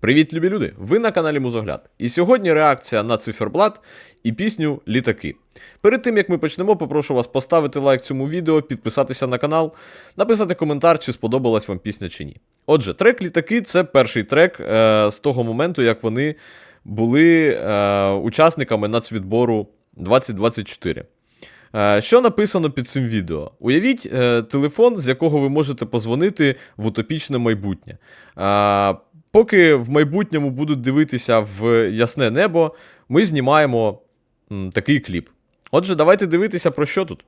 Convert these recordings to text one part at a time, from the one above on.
Привіт, любі люди! Ви на каналі Музогляд. І сьогодні реакція на циферблат і пісню Літаки. Перед тим як ми почнемо, попрошу вас поставити лайк цьому відео, підписатися на канал, написати коментар, чи сподобалась вам пісня чи ні. Отже, трек Літаки це перший трек е, з того моменту, як вони були е, учасниками нацвідбору 2024. Е, Що написано під цим відео? Уявіть е, телефон, з якого ви можете позвонити в утопічне майбутнє. Поки в майбутньому будуть дивитися в ясне небо, ми знімаємо такий кліп. Отже, давайте дивитися про що тут.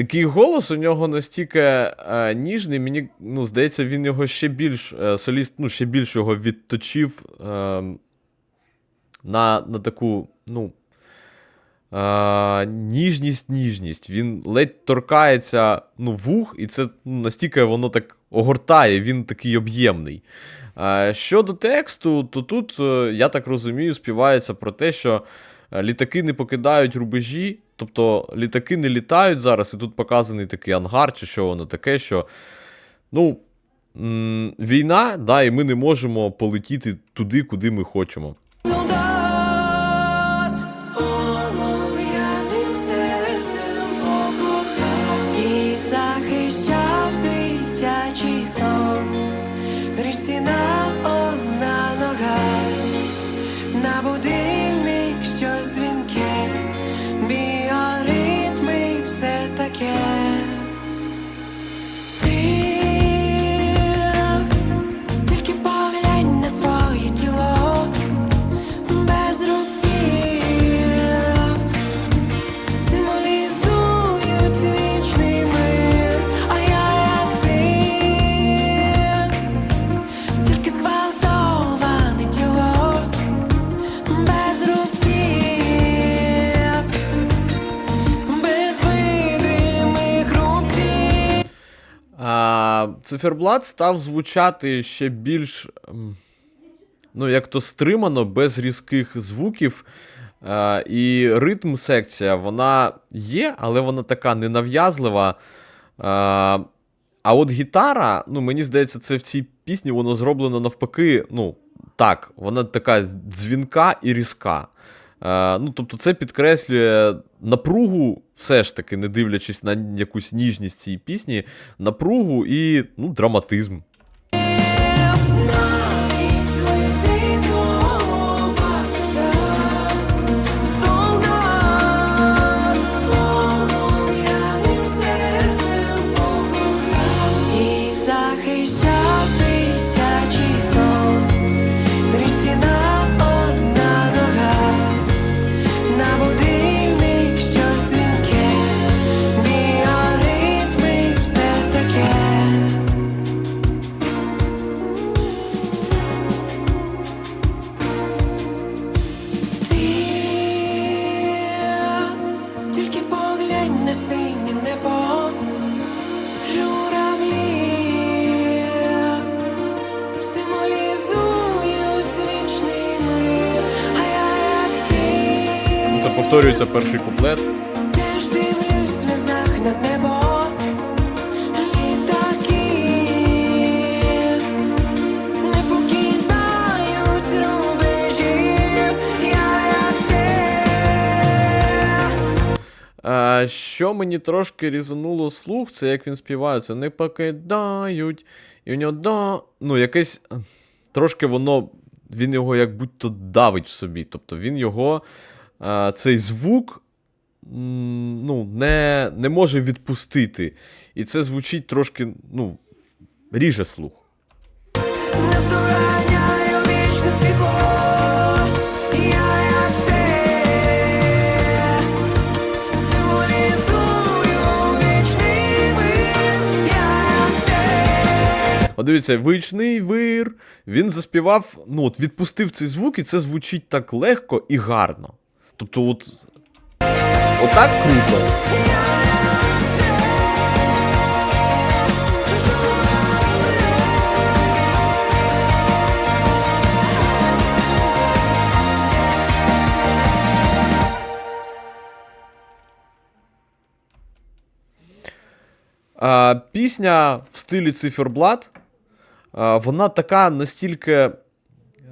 Такий голос у нього настільки е, ніжний, мені ну, здається, він його ще більш е, соліст, ну, ще більш його відточив е, на, на таку, ну. Е, ніжність, ніжність. Він ледь торкається ну, вух, і це ну, настільки воно так огортає, він такий об'ємний. Е, щодо тексту, то тут, е, я так розумію, співається про те, що е, літаки не покидають рубежі, тобто літаки не літають зараз, і тут показаний такий ангар, чи що воно таке, що. Ну, війна, да, і ми не можемо полетіти туди, куди ми хочемо. Захищав дитячий сон. Грішці циферблат став звучати ще більш. ем, Ну, як то стримано, без різких звуків. А, і ритм секція, вона є, але вона така ненав'язлива. А, а от гітара, ну, мені здається, це в цій пісні воно зроблено навпаки. Ну, так, вона така дзвінка і різка. Е, ну, тобто це підкреслює напругу, все ж таки, не дивлячись на якусь ніжність цієї пісні, напругу і ну, драматизм. Це повторюється перший куплет. ти. А, що мені трошки різануло слух, це як він співає, це не покидають. І у нього да. Ну, якесь. Трошки воно. Він його як будь-то давить в собі. Тобто він його. А, цей звук ну, не, не може відпустити. І це звучить трошки, ну, ріже слух. Не здоганяю вічне світло. От дивіться, вичний вир. Він заспівав, ну, от відпустив цей звук, і це звучить так легко і гарно. Тобто, от. Отак круто. А, пісня в стилі циферблат, вона така настільки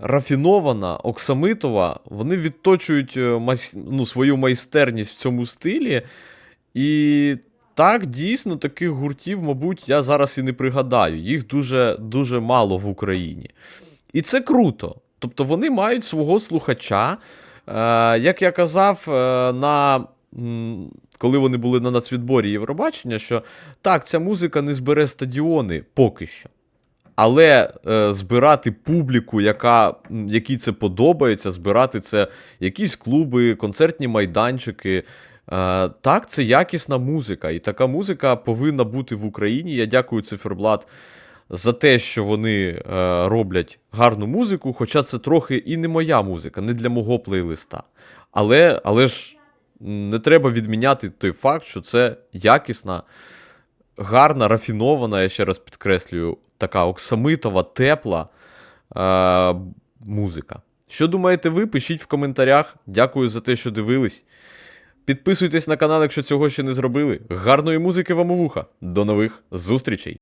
рафінована, оксамитова, вони відточують е, ну, свою майстерність в цьому стилі. І так, дійсно, таких гуртів, мабуть, я зараз і не пригадаю. Їх дуже, дуже мало в Україні. І це круто. Тобто вони мають свого слухача. Е, як я казав, е, на, коли вони були на нацвідборі Євробачення, що так, ця музика не збере стадіони поки що. Але е, збирати публіку, яка, якій це подобається, збирати це якісь клуби, концертні майданчики. Е, так, це якісна музика, і така музика повинна бути в Україні. Я дякую Циферблат за те, що вони е, роблять гарну музику, хоча це трохи і не моя музика, не для мого плейлиста. Але, але ж не треба відміняти той факт, що це якісна, гарна, рафінована, я ще раз підкреслюю, така оксамитова, тепла е, музика. Що думаєте ви? Пишіть в коментарях. Дякую за те, що дивились. Підписуйтесь на канал, якщо цього ще не зробили. Гарної музики вам у вуха. До нових зустрічей!